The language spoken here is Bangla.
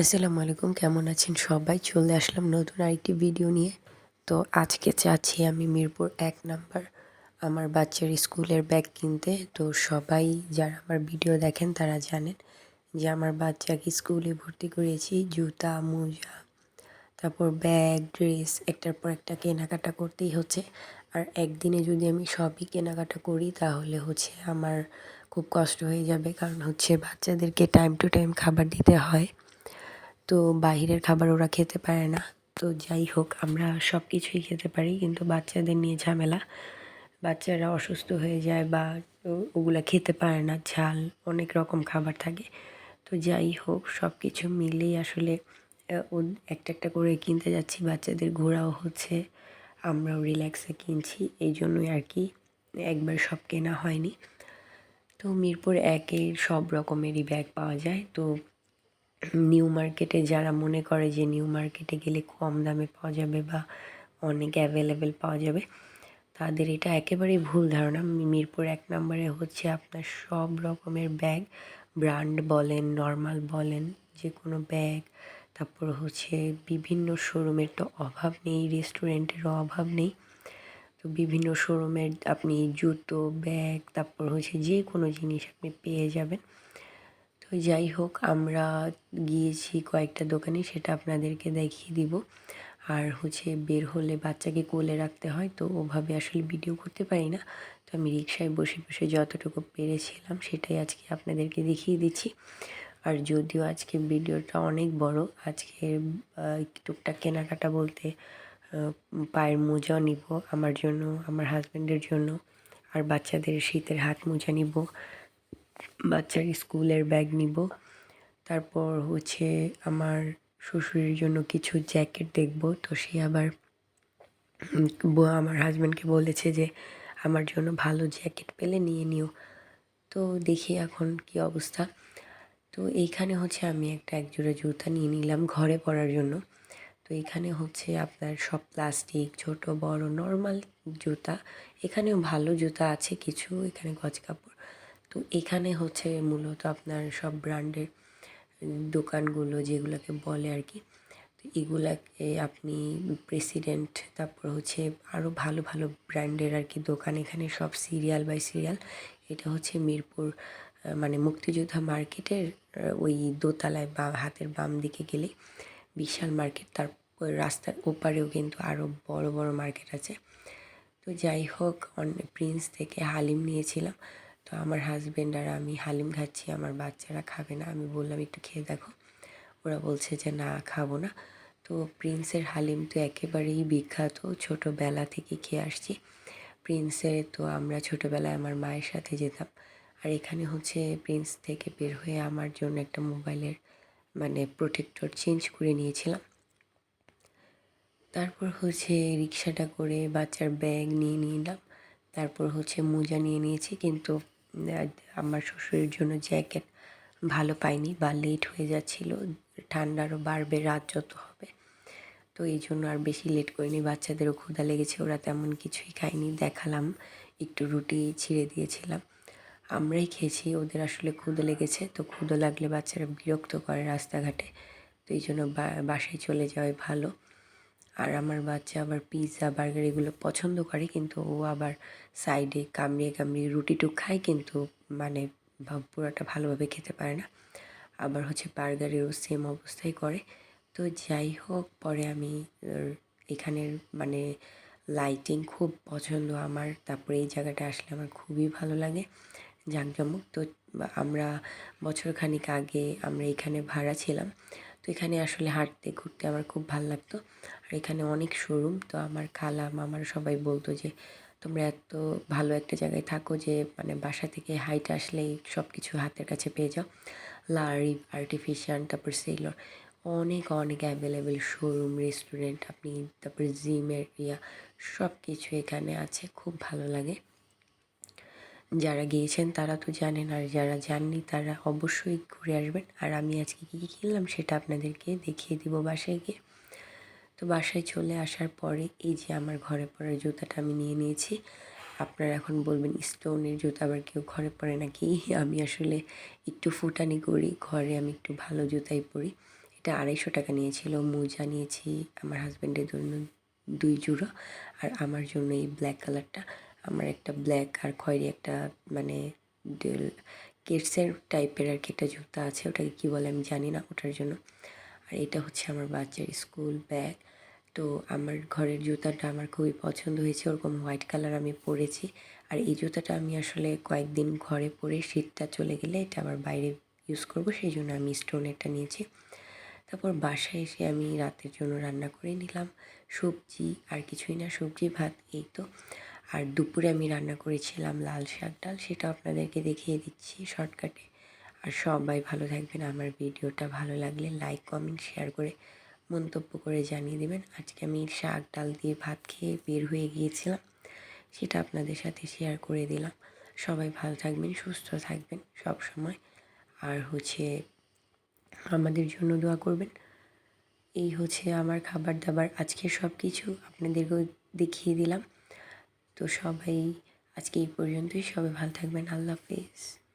আসসালামু আলাইকুম, কেমন আছেন সবাই? চলে আসলাম নতুন আরেকটি ভিডিও নিয়ে। তো আজকে চাচ্ছি আমি মিরপুর এক নাম্বার আমার বাচ্চার স্কুলের ব্যাগ কিনতে। তো সবাই যারা আমার ভিডিও দেখেন, তারা জানেন যে আমার বাচ্চাকে স্কুলে ভর্তি করেছি। জুতা, মোজা, তারপর ব্যাগ ড্রেস একটার পর একটা কেনাকাটা করতেই হচ্ছে। আর একদিনে যদি আমি সবই কেনাকাটা করি, তাহলে হচ্ছে আমার খুব কষ্ট হয়ে যাবে। কারণ হচ্ছে বাচ্চাদেরকে টাইম টু টাইম খাবার দিতে হয়। তো বাহিরের খাবার ওরা খেতে পারে না। তো যাই হোক, আমরা সব কিছুই খেতে পারি, কিন্তু বাচ্চাদের নিয়ে ঝামেলা। বাচ্চারা অসুস্থ হয়ে যায় বা ওগুলা খেতে পারে না, ঝাল, অনেক রকম খাবার থাকে। তো যাই হোক সব কিছু মিলেই আসলে একটা একটা করে কিনতে যাচ্ছি, বাচ্চাদের ঘোরাও হচ্ছে, আমরাও রিল্যাক্সে কিনছি, এই জন্যই আর কি, একবার সব কেনা হয়নি। তো মিরপুর একের সব রকমেরই ব্যাগ পাওয়া যায়, তো নিউ মার্কেটে যারা মনে করে যে নিউ মার্কেটে গেলে কম দামে পাওয়া যাবে বা অনেক অ্যাভেলেবেল পাওয়া যাবে, তাদের এটা একেবারেই ভুল ধারণা। মিরপুর এক নম্বরে হচ্ছে আপনার সব রকমের ব্যাগ ব্র্যান্ড বলেন নর্মাল বলেন যে কোনো ব্যাগ তারপর হচ্ছে বিভিন্ন শোরুমের তো অভাব নেই রেস্টুরেন্টেরও অভাব নেই। তো বিভিন্ন শোরুমের আপনি জুতো ব্যাগ তারপর হচ্ছে যে কোনো জিনিস আপনি পেয়ে যাবেন। তো যাই হোক, আমরা গিয়েছি কয়েকটা দোকানে, সেটা আপনাদেরকে দেখিয়ে দিব। আর হচ্ছে বের হলে বাচ্চাকে কোলে রাখতে হয়, তো ওভাবে আসলে ভিডিও করতে পারি না। তো আমি রিক্সায় বসে বসে যতটুকু পেরেছিলাম, সেটাই আজকে আপনাদেরকে দেখিয়ে দিচ্ছি। আর যদিও আজকে ভিডিওটা অনেক বড়, আজকে টুকটাক কেনাকাটা বলতে পায়ের মোজাও নিব, আমার জন্য, আমার হাজব্যান্ডের জন্য, আর বাচ্চাদের শীতের হাত মোজা নিব। বাচ্চার স্কুলের ব্যাগ নিব। তারপর হচ্ছে আমার শ্বশুরের জন্য কিছু জ্যাকেট দেখব। তো সে আবার আমার হাজব্যান্ডকে বলেছে যে, আমার জন্য ভালো জ্যাকেট পেলে নিয়ে নিও। তো দেখি এখন কি অবস্থা। তো এইখানে হচ্ছে আমি একটা একজোড়া জুতা নিয়ে নিলাম ঘরে পরার জন্য। তো এখানে হচ্ছে আপনার সব প্লাস্টিক, ছোট, বড়, নর্মাল জুতা। এখানেও ভালো জুতা আছে কিছু। এখানে গজ কাপড় তো এখানে হচ্ছে মূলত আপনার সব ব্র্যান্ডের দোকানগুলো যেগুলোকে বলে আর কি, তো এগুলাকে আপনি প্রেসিডেন্ট, তারপর হচ্ছে আরও ভালো ভালো ব্র্যান্ডের আর কি দোকান, এখানে সব সিরিয়াল বাই সিরিয়াল, এটা হচ্ছে মিরপুর মানে মুক্তিযোদ্ধা মার্কেটের ওই দোতলায় বা হাতের বাম দিকে গেলে বিশাল মার্কেট, তার রাস্তার ওপারেও কিন্তু আরও বড় বড় মার্কেট আছে। তো যাই হোক, অন, প্রিন্স থেকে হালিম নিয়েছিলাম। তো আমার হাজব্যান্ড আর আমি হালিম খাচ্ছি, আমার বাচ্চারা খাবে না। আমি বললাম, একটু খেয়ে দেখো। ওরা বলছে যে, না, খাব না। তো প্রিন্সের হালিম তো একেবারেই বিখ্যাত, ছোটোবেলা থেকে খেয়ে আসছি। প্রিন্সের তো আমরা ছোটোবেলায় আমার মায়ের সাথে যেতাম। আর এখানে হচ্ছে প্রিন্স থেকে বের হয়ে আমার জন্য একটা মোবাইলের মানে প্রোটেক্টর চেঞ্জ করে নিয়েছিলাম। তারপর হচ্ছে রিক্সাটা করে বাচ্চার ব্যাগ নিয়ে নিলাম। তারপর হচ্ছে মোজা নিয়ে নিয়েছি, কিন্তু আমার শ্বশুরের জন্য জ্যাকেট ভালো পাইনি বা লেট হয়ে যাচ্ছিল, ঠান্ডা আরও বাড়বে, রাত যত হবে। তো এই জন্য আর বেশি লেট করিনি, বাচ্চাদেরও ক্ষুধা লেগেছে, ওরা তেমন কিছুই খায়নি, দেখালাম, একটু রুটি ছিঁড়ে দিয়েছিলাম। আমরাই খেয়েছি, ওদের আসলে ক্ষুদে লেগেছে, তো ক্ষুদো লাগলে বাচ্চারা বিরক্ত করে রাস্তাঘাটে। তো এই জন্য বাসায় চলে যাওয়াই ভালো। আর আমার বাচ্চা আবার পিৎজা বার্গার এগুলো পছন্দ করে, কিন্তু ও আবার সাইডে কামড়িয়ে কামড়িয়ে রুটিটুক খায়, কিন্তু মানে পুরোটা ভালোভাবে খেতে পারে না। আবার হচ্ছে বার্গারেরও সেম অবস্থাই করে। তো যাই হোক, পরে আমি এখানের মানে লাইটিং খুব পছন্দ আমার। তারপরে এই জায়গাটা আসলে আমার খুবই ভালো লাগে, জাঁকজমক। তো আমরা বছর খানিক আগে আমরা এখানে ভাড়া ছিলাম। তো এখানে আসলে হাঁটতে, ঘুরতে আমার খুব ভালো লাগতো। আর এখানে অনেক শোরুম তো আমার খালা, মামার সবাই বলতো যে, তোমরা এত ভালো একটা জায়গায় থাকো যে মানে বাসা থেকে হাইট আসলেই সব কিছু হাতের কাছে পেয়ে যাও। লারি আর্টিফিশিয়াল তারপর সেলর অনেক অনেক অ্যাভেলেবেল শোরুম রেস্টুরেন্ট আপনি তারপর জিমের ইয়া সব কিছু এখানে আছে, খুব ভালো লাগে। যারা গিয়েছেন তারা তো জানেন, আর যারা যাননি তারা অবশ্যই ঘুরে আসবেন। আর আমি আজকে কী কী কিনলাম সেটা আপনাদেরকে দেখিয়ে দিব বাসায় গিয়ে। তো বাসায় চলে আসার পরে এই যে আমার ঘরে পরার জুতাটা আমি নিয়ে নিয়েছি। আপনারা এখন বলবেন, স্টোনের জুতা আবার কেউ ঘরে পরে নাকি? আমি আসলে একটু ফুটানি করি, ঘরে আমি একটু ভালো জুতাই পরি। এটা আড়াইশো টাকা নিয়েছিল, মোজা নিয়েছি, আমার হাজব্যান্ডের জন্য দুই জোড়া, আর আমার জন্য এই ব্ল্যাক কালারটা। আমার একটা ব্ল্যাক আর খয়েরি একটা মানে কেটসের টাইপের আর কি একটা জুতা আছে, ওটাকে কী বলে আমি জানি না ওটার জন্য। আর এটা হচ্ছে আমার বাচ্চার স্কুল ব্যাগ। তো আমার ঘরের জুতাটা আমার খুবই পছন্দ হয়েছে, ওরকম হোয়াইট কালার আমি পরেছি। আর এই জুতাটা আমি আসলে কয়েকদিন ঘরে পরে শীতটা চলে গেলে এটা আবার বাইরে ইউজ করব, সেই জন্য আমি স্টোনেরটা নিয়েছি। তারপর বাসায় এসে আমি রাতের জন্য রান্না করে নিলাম। সবজি, আর কিছুই না, সবজি, ভাত, এই তো। আর দুপুরে আমি রান্না করেছিলাম লাল শাক ডাল, সেটা আপনাদেরকে দেখিয়ে দিচ্ছি শর্টকাটে। আর সবাই ভালো থাকবেন। আমার ভিডিওটা ভালো লাগলে লাইক কমেন্ট শেয়ার করে মন্তব্য করে জানিয়ে দেবেন। আজকে আমি শাক, ডাল দিয়ে ভাত খেয়ে বের হয়ে গিয়েছিলাম। সেটা আপনাদের সাথে শেয়ার করে দিলাম। সবাই ভালো থাকবেন, সুস্থ থাকবেন সব সময়। আর হচ্ছে আমাদের জন্য দোয়া করবেন। এই হচ্ছে আমার খাবার দাবার আজকে সব কিছু আপনাদেরকেও দেখিয়ে দিলাম। তো সবাই আজকে এই পর্যন্তই। সবাই ভালো থাকবেন। আল্লাহ হাফিজ।